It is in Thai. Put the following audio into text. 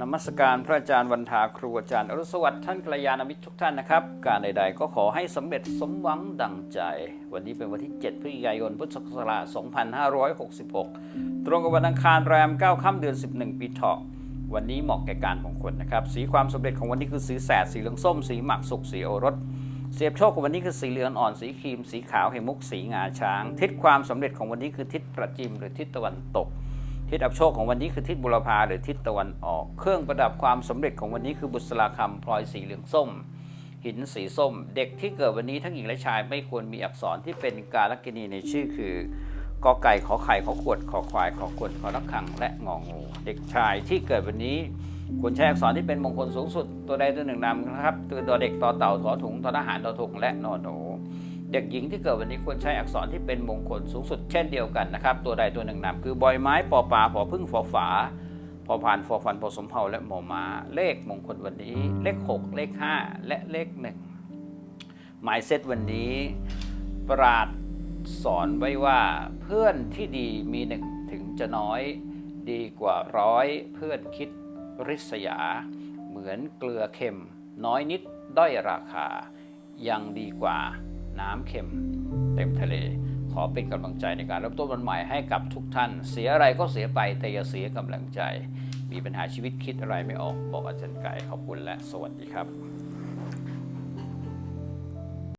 นมัสการพระอาจารย์วันทาครูอาจารย์อรุสวัสดิ์ท่านกัลยาณมิตรทุกท่านนะครับ การใดๆก็ขอให้สำเร็จสมหวังดังใจ วันนี้เป็นวันที่ 7 พฤศจิกายนพุทธศักราช 2566 ตรงกับวันอังคารแรม 9 ค่ำเดือน 11 ปีเถาะวันนี้เหมาะแก่การมงคลนะครับ สีความสำเร็จของวันนี้คือสีแสดสีเหลืองส้ม สีหมักสุกสีโอรสเสียบโชคของวันนี้คือสีเหลืองอ่อนสีครีม สีขาวเหมุกสีงาช้าง ทิศความสำเร็จของวันนี้คือทิศประจิมหรือทิศตะวันตก ทิศอับโชคของวันนี้คือทิศบุรพาหรือทิศตะวันออก เครื่องประดับความสำเร็จของวันนี้คือบุษราคำพลอยสีเหลืองส้ม หินสีส้ม เด็กที่เกิดวันนี้ทั้งหญิงและชายไม่ควรมีอักษรที่เป็นการลักษณีในชื่อคือกอไก่ขอไข่ขอขวดขอควายขอขวดขอระฆังและงองู เด็กชายที่เกิดวันนี้ควรใช้อักษรที่เป็นมงคลสูงสุดตัวใดตัวหนึ่งนำนะครับ ตัวเด็กต่อเต่าถอถุงทอทหารทอถุงและนอหนู เด็กหญิงที่เกิดวันนี้ควรใช้อักษรที่เป็นมงคลสูงสุดเช่นเดียวกันนะครับ ตัวใดตัวหนึ่งนำคือบอยไม้ปอปลาปอพึ่งฟอฝาพอผ่านฟอฟันพอสมเภาและหมอมาเลขมงคลวันนี้ เลข 6 เลข 5 และเลข 1 หมายเซตวันนี้ ปราดสอนไว้ว่าเพื่อนที่ดีมีหนึ่งถึงจะน้อย ดีกว่าร้อยเพื่อนคิดริษยา เหมือนเกลือเค็ม น้อยนิดด้อยราคา ยังดีกว่า น้ำเค็มเต็มทะเล ขอเป็นกำลังใจในการเริ่มต้นวันใหม่ให้กับทุกท่าน เสียอะไรก็เสียไปแต่อย่าเสียกำลังใจ มีปัญหาชีวิตคิดอะไรไม่ออก บอกอาจารย์ไก่ขอบคุณและสวัสดีครับ